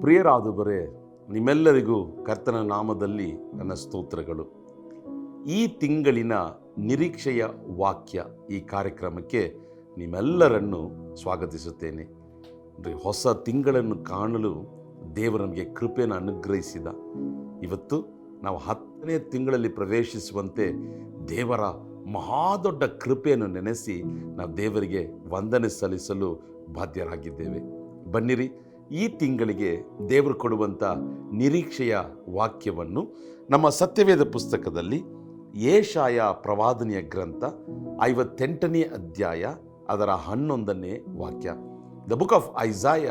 ಪ್ರಿಯರಾದುವರೇ, ನಿಮ್ಮೆಲ್ಲರಿಗೂ ಕರ್ತನ ನಾಮದಲ್ಲಿ ನನ್ನ ಸ್ತೋತ್ರಗಳು. ಈ ತಿಂಗಳಿನ ನಿರೀಕ್ಷೆಯ ವಾಕ್ಯ ಈ ಕಾರ್ಯಕ್ರಮಕ್ಕೆ ನಿಮ್ಮೆಲ್ಲರನ್ನು ಸ್ವಾಗತಿಸುತ್ತೇನೆ. ಹೊಸ ತಿಂಗಳನ್ನು ಕಾಣಲು ದೇವರು ನಮಗೆ ಕೃಪೆಯನ್ನು ಅನುಗ್ರಹಿಸಿದ. ಇವತ್ತು ನಾವು ಹತ್ತನೇ ತಿಂಗಳಲ್ಲಿ ಪ್ರವೇಶಿಸುವಂತೆ ದೇವರ ಮಹಾದೊಡ್ಡ ಕೃಪೆಯನ್ನು ನೆನೆಸಿ ನಾವು ದೇವರಿಗೆ ವಂದನೆ ಸಲ್ಲಿಸಲು ಬಾಧ್ಯರಾಗಿದ್ದೇವೆ. ಬನ್ನಿರಿ ಈ ತಿಂಗಳಿಗೆ ದೇವರು ಕೊಡುವಂಥ ನಿರೀಕ್ಷೆಯ ವಾಕ್ಯವನ್ನು ನಮ್ಮ ಸತ್ಯವೇದ ಪುಸ್ತಕದಲ್ಲಿ ಏಷಾಯ ಪ್ರವಾದನೆಯ ಗ್ರಂಥ ಐವತ್ತೆಂಟನೇ ಅಧ್ಯಾಯ ಅದರ ಹನ್ನೊಂದನೇ ವಾಕ್ಯ. The book of Isaiah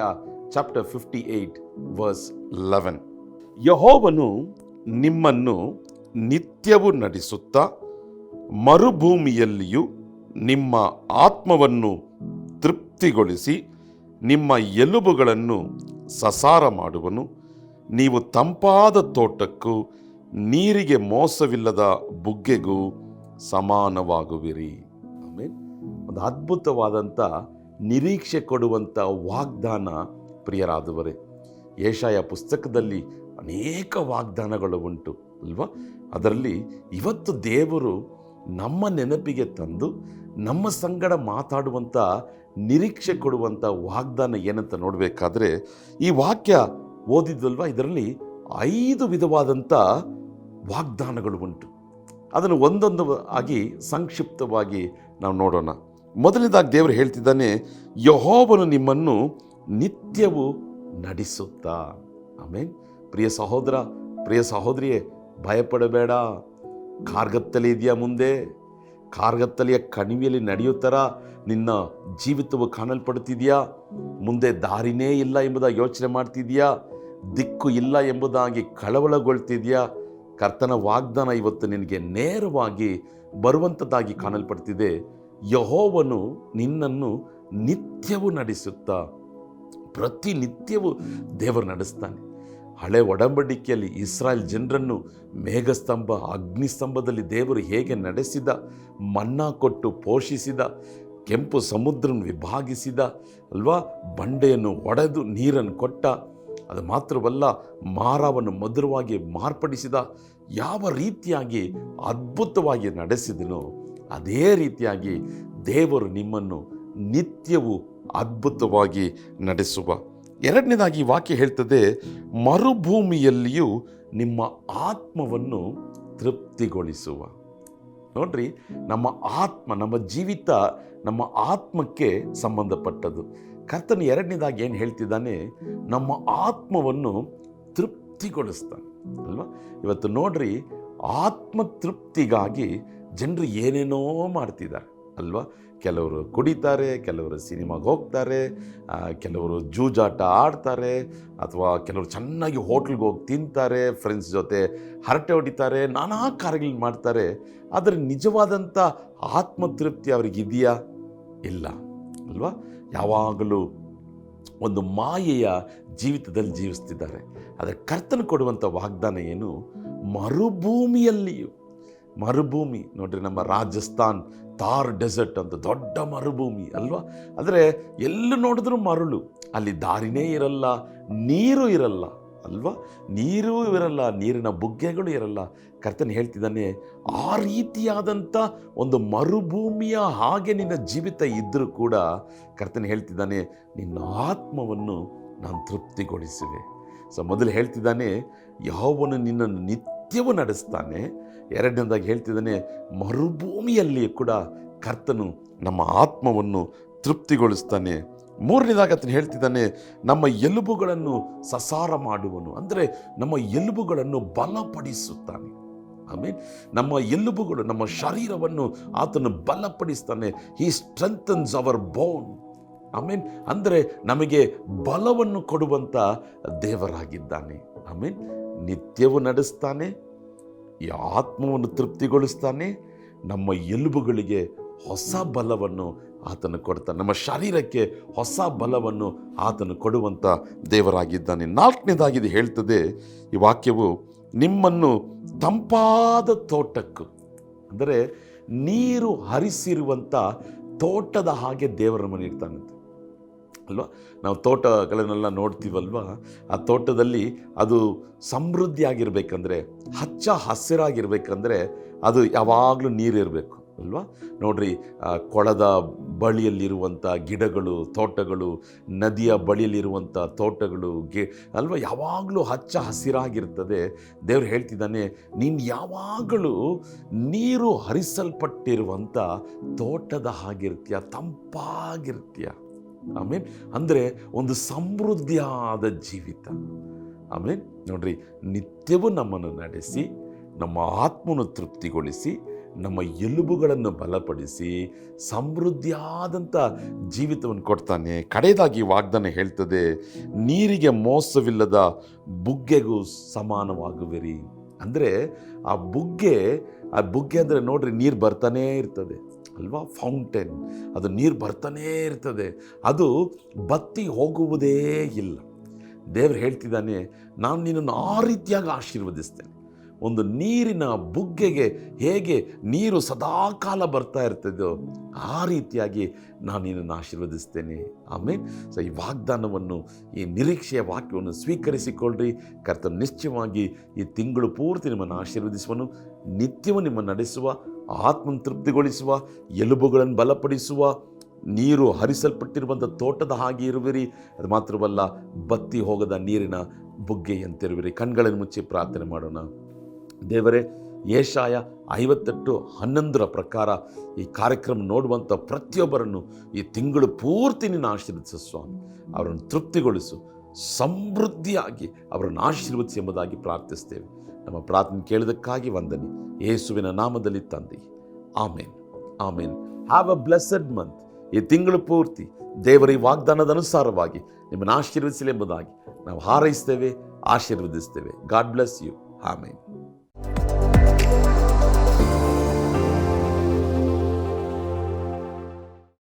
chapter fifty eight verse eleven ಯಹೋವನು ನಿಮ್ಮನ್ನು ನಿತ್ಯವೂ ನಡೆಸುತ್ತಾ ಮರುಭೂಮಿಯಲ್ಲಿಯೂ ನಿಮ್ಮ ಆತ್ಮವನ್ನು ತೃಪ್ತಿಗೊಳಿಸಿ ನಿಮ್ಮ ಎಲುಬುಗಳನ್ನು ಸಸಾರ ಮಾಡುವನು. ನೀವು ತಂಪಾದ ತೋಟಕ್ಕೂ ನೀರಿಗೆ ಮೋಸವಿಲ್ಲದ ಬುಗ್ಗೆಗೂ ಸಮಾನವಾಗುವಿರಿ. ಆಮೇಲೆ ಒಂದು ಅದ್ಭುತವಾದಂಥ ನಿರೀಕ್ಷೆ ಕೊಡುವಂಥ ವಾಗ್ದಾನ ಪ್ರಿಯರಾದವರೇ, ಏಷಾಯ ಪುಸ್ತಕದಲ್ಲಿ ಅನೇಕ ವಾಗ್ದಾನಗಳು ಉಂಟು, ಅಲ್ವಾ? ಅದರಲ್ಲಿ ಇವತ್ತು ದೇವರು ನಮ್ಮ ನೆನಪಿಗೆ ತಂದು ನಮ್ಮ ಸಂಗಡ ಮಾತಾಡುವಂಥ ನಿರೀಕ್ಷೆ ಕೊಡುವಂಥ ವಾಗ್ದಾನ ಏನಂತ ನೋಡಬೇಕಾದ್ರೆ, ಈ ವಾಕ್ಯ ಓದಿದ್ವಲ್ವ? ಇದರಲ್ಲಿ ಐದು ವಿಧವಾದಂಥ ವಾಗ್ದಾನಗಳು ಉಂಟು. ಅದನ್ನು ಒಂದೊಂದು ಆಗಿ ಸಂಕ್ಷಿಪ್ತವಾಗಿ ನಾವು ನೋಡೋಣ. ಮೊದಲನೇದಾಗಿ ದೇವರು ಹೇಳ್ತಿದ್ದಾನೆ, ಯಹೋವನು ನಿಮ್ಮನ್ನು ನಿತ್ಯವೂ ನಡೆಸುತ್ತಾ. ಆಮೇನ್. ಪ್ರಿಯ ಸಹೋದರ, ಪ್ರಿಯ ಸಹೋದರಿಯೇ, ಭಯಪಡಬೇಡ. ಕಾರ್ಗತ್ತಲೆ ಇದೆಯಾ ಮುಂದೆ? ಕಾರ್ಗತ್ತಲೆಯ ಕಣಿವೆಯಲ್ಲಿ ನಡೆಯುತ್ತರ ನಿನ್ನ ಜೀವಿತವು ಕಾಣಲ್ಪಡುತ್ತಿದೆಯಾ? ಮುಂದೆ ದಾರಿನೇ ಇಲ್ಲ ಎಂಬುದಾಗಿ ಯೋಚನೆ ಮಾಡ್ತಿದೆಯಾ? ದಿಕ್ಕು ಇಲ್ಲ ಎಂಬುದಾಗಿ ಕಳವಳಗೊಳ್ತಿದೆಯಾ? ಕರ್ತನ ವಾಗ್ದಾನ ಇವತ್ತು ನಿನಗೆ ನೇರವಾಗಿ ಬರುವಂಥದ್ದಾಗಿ ಕಾಣಲ್ಪಡ್ತಿದೆ. ಯಹೋವನು ನಿನ್ನನ್ನು ನಿತ್ಯವೂ ನಡೆಸುತ್ತಾ, ಪ್ರತಿನಿತ್ಯವೂ ದೇವರು ನಡೆಸ್ತಾನೆ. ಹಳೆ ಒಡಂಬಡಿಕೆಯಲ್ಲಿ ಇಸ್ರಾಯೇಲ್ ಜನರನ್ನು ಮೇಘಸ್ತಂಭ, ಅಗ್ನಿಸ್ತಂಭದಲ್ಲಿ ದೇವರು ಹೇಗೆ ನಡೆಸಿದ, ಮನ್ನಾ ಕೊಟ್ಟು ಪೋಷಿಸಿದ, ಕೆಂಪು ಸಮುದ್ರವನ್ನು ವಿಭಾಗಿಸಿದ, ಅಲ್ವಾ? ಬಂಡೆಯನ್ನು ಒಡೆದು ನೀರನ್ನು ಕೊಟ್ಟ, ಅದು ಮಾತ್ರವಲ್ಲ, ಮಾರವನ್ನು ಮಧುರವಾಗಿ ಮಾರ್ಪಡಿಸಿದ, ಯಾವ ರೀತಿಯಾಗಿ ಅದ್ಭುತವಾಗಿ ನಡೆಸಿದನೋ, ಅದೇ ರೀತಿಯಾಗಿ ದೇವರು ನಿಮ್ಮನ್ನು ನಿತ್ಯವೂ ಅದ್ಭುತವಾಗಿ ನಡೆಸುವ ಎರಡನೇದಾಗಿ ವಾಕ್ಯ ಹೇಳ್ತದೆ, ಮರುಭೂಮಿಯಲ್ಲಿಯೂ ನಿಮ್ಮ ಆತ್ಮವನ್ನು ತೃಪ್ತಿಗೊಳಿಸುವ. ನೋಡ್ರಿ, ನಮ್ಮ ಆತ್ಮ, ನಮ್ಮ ಜೀವಿತ ನಮ್ಮ ಆತ್ಮಕ್ಕೆ ಸಂಬಂಧಪಟ್ಟದ್ದು. ಕರ್ತನ ಎರಡನೇದಾಗಿ ಏನು ಹೇಳ್ತಿದ್ದಾನೆ, ನಮ್ಮ ಆತ್ಮವನ್ನು ತೃಪ್ತಿಗೊಳಿಸ್ತಾನೆ. ಅಲ್ವಾ? ಇವತ್ತು ನೋಡ್ರಿ ಆತ್ಮ ತೃಪ್ತಿಗಾಗಿ ಜನರು ಏನೇನೋ ಮಾಡ್ತಿದ್ದಾರೆ. ಅಲ್ವಾ? ಕೆಲವರು ಕುಡಿತಾರೆ, ಕೆಲವರು ಸಿನಿಮಾಗೆ ಹೋಗ್ತಾರೆ ಕೆಲವರು ಜೂಜಾಟ ಆಡ್ತಾರೆ, ಅಥವಾ ಕೆಲವರು ಚೆನ್ನಾಗಿ ಹೋಟ್ಲ್ಗೆ ಹೋಗಿ ತಿಂತಾರೆ, ಫ್ರೆಂಡ್ಸ್ ಜೊತೆ ಹರಟೆ ಹೊಡಿತಾರೆ, ನಾನಾ ಕಾರ್ಯಗಳನ್ನ ಮಾಡ್ತಾರೆ. ಆದರೆ ನಿಜವಾದಂಥ ಆತ್ಮತೃಪ್ತಿ ಅವರಿಗಿದೆಯಾ ಇಲ್ಲ. ಅಲ್ವಾ? ಯಾವಾಗಲೂ ಒಂದು ಮಾಯೆಯ ಜೀವಿತದಲ್ಲಿ ಜೀವಿಸ್ತಿದ್ದಾರೆ. ಆದರೆ ಕರ್ತನ ಕೊಡುವಂಥ ವಾಗ್ದಾನ ಏನು? ಮರುಭೂಮಿಯಲ್ಲಿಯೂ ಮರುಭೂಮಿ. ನೋಡ್ರಿ ನಮ್ಮ ರಾಜಸ್ಥಾನ್ ಥಾರ್ ಡೆಸರ್ಟ್ ಅಂತ ದೊಡ್ಡ ಮರುಭೂಮಿ, ಅಲ್ವಾ? ಆದರೆ ಎಲ್ಲೂ ನೋಡಿದ್ರು ಮರಳು. ಅಲ್ಲಿ ದಾರಿನೇ ಇರಲ್ಲ, ನೀರು ಇರಲ್ಲ, ಅಲ್ವಾ? ನೀರು ಇರಲ್ಲ, ನೀರಿನ ಬುಗ್ಗೆಗಳು ಇರಲ್ಲ. ಕರ್ತನ ಹೇಳ್ತಿದ್ದಾನೆ, ಆ ರೀತಿಯಾದಂಥ ಒಂದು ಮರುಭೂಮಿಯ ಹಾಗೆ ನಿನ್ನ ಜೀವಿತ ಇದ್ದರೂ ಕೂಡ ಕರ್ತನ ಹೇಳ್ತಿದ್ದಾನೆ, ನಿನ್ನ ಆತ್ಮವನ್ನು ನಾನು ತೃಪ್ತಿಗೊಳಿಸುವೆ. ಸೊ ಮೊದಲು ಹೇಳ್ತಿದ್ದಾನೆ, ಯಾವನು ನಿನ್ನನ್ನು ನಿತ್ಯವೂ ನಡೆಸ್ತಾನೆ. ಎರಡನೇದಾಗಿ ಹೇಳ್ತಿದ್ದಾನೆ, ಮರುಭೂಮಿಯಲ್ಲಿ ಕೂಡ ಕರ್ತನು ನಮ್ಮ ಆತ್ಮವನ್ನು ತೃಪ್ತಿಗೊಳಿಸ್ತಾನೆ. ಮೂರನೇದಾಗಿ ಆತನು ಹೇಳ್ತಿದ್ದಾನೆ, ನಮ್ಮ ಎಲುಬುಗಳನ್ನು ಸಸಾರ ಮಾಡುವನು. ಅಂದರೆ ನಮ್ಮ ಎಲುಬುಗಳನ್ನು ಬಲಪಡಿಸುತ್ತಾನೆ. ಆಮೇಲೆ ನಮ್ಮ ಎಲುಬುಗಳು, ನಮ್ಮ ಶರೀರವನ್ನು ಆತನು ಬಲಪಡಿಸ್ತಾನೆ. ಹಿ ಸ್ಟ್ರೆಂಥನ್ಸ್ ಅವರ್ ಬೋನ್ ಆಮೇನ್, ಅಂದರೆ ನಮಗೆ ಬಲವನ್ನು ಕೊಡುವಂಥ ದೇವರಾಗಿದ್ದಾನೆ. ಆಮೇನ್, ನಿತ್ಯವೂ ನಡೆಸ್ತಾನೆ ಈ ಆತ್ಮವನ್ನು ತೃಪ್ತಿಗೊಳಿಸ್ತಾನೆ. ನಮ್ಮ ಎಲುಬುಗಳಿಗೆ ಹೊಸ ಬಲವನ್ನು ಆತನು ಕೊಡ್ತಾನೆ. ನಮ್ಮ ಶರೀರಕ್ಕೆ ಹೊಸ ಬಲವನ್ನು ಆತನು ಕೊಡುವಂಥ ದೇವರಾಗಿದ್ದಾನೆ. ನಾಲ್ಕನೇದಾಗಿದೆ ಹೇಳ್ತದೆ ಈ ವಾಕ್ಯವು, ನಿಮ್ಮನ್ನು ತಂಪಾದ ತೋಟಕ್ಕೂ, ಅಂದರೆ ನೀರು ಹರಿಸಿರುವಂಥ ತೋಟದ ಹಾಗೆ ದೇವರ ಮನೆ ಇಡ್ತಾನಂತೆ ಅಲ್ವಾ? ನಾವು ತೋಟಗಳನ್ನೆಲ್ಲ ನೋಡ್ತೀವಲ್ವ? ಆ ತೋಟದಲ್ಲಿ ಅದು ಸಮೃದ್ಧಿಯಾಗಿರ್ಬೇಕಂದ್ರೆ, ಹಚ್ಚ ಹಸಿರಾಗಿರ್ಬೇಕಂದ್ರೆ ಅದು ಯಾವಾಗಲೂ ನೀರಿರಬೇಕು, ಅಲ್ವಾ? ನೋಡ್ರಿ ಕೊಳದ ಬಳಿಯಲ್ಲಿರುವಂಥ ಗಿಡಗಳು, ತೋಟಗಳು, ನದಿಯ ಬಳಿಯಲ್ಲಿರುವಂಥ ತೋಟಗಳು, ಗಿ, ಅಲ್ವಾ? ಯಾವಾಗಲೂ ಹಚ್ಚ ಹಸಿರಾಗಿರ್ತದೆ. ದೇವ್ರು ಹೇಳ್ತಿದ್ದಾನೆ, ನೀನು ಯಾವಾಗಲೂ ನೀರು ಹರಿಸಲ್ಪಟ್ಟಿರುವಂಥ ತೋಟದ ಹಾಗಿರ್ತೀಯ, ತಂಪಾಗಿರ್ತೀಯ? ಆಮೇಲೆ ಅಂದರೆ ಒಂದು ಸಮೃದ್ಧಿಯಾದ ಜೀವಿತ. ಆಮೇಲೆ ನೋಡ್ರಿ, ನಿತ್ಯವೂ ನಮ್ಮನ್ನು ನಡೆಸಿ, ನಮ್ಮ ಆತ್ಮನ ತೃಪ್ತಿಗೊಳಿಸಿ, ನಮ್ಮ ಎಲುಬುಗಳನ್ನು ಬಲಪಡಿಸಿ, ಸಮೃದ್ಧಿಯಾದಂಥ ಜೀವಿತವನ್ನು ಕೊಡ್ತಾನೆ. ಕಡೆಯದಾಗಿ ವಾಗ್ದಾನ ಹೇಳ್ತದೆ, ನೀರಿಗೆ ಮೋಸವಿಲ್ಲದ ಬುಗ್ಗೆಗೂ ಸಮಾನವಾಗುವಿರಿ. ಅಂದರೆ ಆ ಬುಗ್ಗೆ ಆ ಬುಗ್ಗೆ ಅಂದರೆ ನೋಡ್ರಿ, ನೀರು ಬರ್ತಾನೇ ಇರ್ತದೆ. ಅಲ್ವಾ? ಫೌಂಟೇನ್ ಅದು ನೀರು ಬರ್ತಾನೇ ಇರ್ತದೆ. ಅದು ಬತ್ತಿ ಹೋಗುವುದೇ ಇಲ್ಲ. ದೇವರು ಹೇಳ್ತಿದ್ದಾನೆ, ನಾನು ನಿನ್ನನ್ನು ಆ ರೀತಿಯಾಗಿ ಆಶೀರ್ವದಿಸ್ತೇನೆ. ಒಂದು ನೀರಿನ ಬುಗ್ಗೆಗೆ ಹೇಗೆ ನೀರು ಸದಾಕಾಲ ಬರ್ತಾ ಇರ್ತದೋ ಆ ರೀತಿಯಾಗಿ ನಾನು ನಿನ್ನನ್ನು ಆಶೀರ್ವದಿಸ್ತೇನೆ. ಆಮೇಲೆ ಸೊ ಈ ವಾಗ್ದಾನವನ್ನು, ಈ ನಿರೀಕ್ಷೆಯ ವಾಕ್ಯವನ್ನು ಸ್ವೀಕರಿಸಿಕೊಳ್ಳ್ರಿ. ಕರ್ತನ ನಿಶ್ಚಯವಾಗಿ ಈ ತಿಂಗಳು ಪೂರ್ತಿ ನಿಮ್ಮನ್ನು ಆಶೀರ್ವದಿಸುವನು. ನಿತ್ಯವೂ ನಿಮ್ಮನ್ನು ನಡೆಸುವ ಆತ್ಮನ ತೃಪ್ತಿಗೊಳಿಸುವ ಎಲುಬುಗಳನ್ನು ಬಲಪಡಿಸುವ, ನೀರು ಹರಿಸಲ್ಪಟ್ಟಿರುವಂಥ ತೋಟದ ಹಾಗೆ ಇರುವಿರಿ. ಅದು ಮಾತ್ರವಲ್ಲ, ಬತ್ತಿ ಹೋಗದ ನೀರಿನ ಬುಗ್ಗೆಯಂತಿರುವಿರಿ. ಕಣ್ಗಳನ್ನು ಮುಚ್ಚಿ ಪ್ರಾರ್ಥನೆ ಮಾಡೋಣ. ದೇವರೇ, ಏಷಾಯ ಐವತ್ತೆಂಟು ಹನ್ನೊಂದರ ಪ್ರಕಾರ ಈ ಕಾರ್ಯಕ್ರಮ ನೋಡುವಂಥ ಪ್ರತಿಯೊಬ್ಬರನ್ನು ಈ ತಿಂಗಳು ಪೂರ್ತಿ ನಿನ್ನ ಆಶೀರ್ವದಿಸು ಸ್ವಾಮಿ. ಅವರನ್ನು ತೃಪ್ತಿಗೊಳಿಸು, ಸಮೃದ್ಧಿಯಾಗಿ ಅವರನ್ನು ಆಶೀರ್ವದಿಸಿ ಎಂಬುದಾಗಿ ಪ್ರಾರ್ಥಿಸ್ತೇವೆ. ನಮ್ಮ ಪ್ರಾರ್ಥನೆ ಕೇಳಿದಕ್ಕಾಗಿ ವಂದನೆ. ಯೇಸುವಿನ ನಾಮದಲ್ಲಿ ತಂದೆ. Amen. Amen. Have a blessed month ಈ ತಿಂಗಳು ಪೂರ್ತಿ ದೇವರ ಈ ವಾಗ್ದಾನದ ಅನುಸಾರವಾಗಿ ನಿಮ್ಮನ್ನು ಆಶೀರ್ವದಿಸಲಿ ಎಂಬುದಾಗಿ ನಾವು ಹಾರೈಸ್ತೇವೆ, ಆಶೀರ್ವದಿಸ್ತೇವೆ. God bless you amen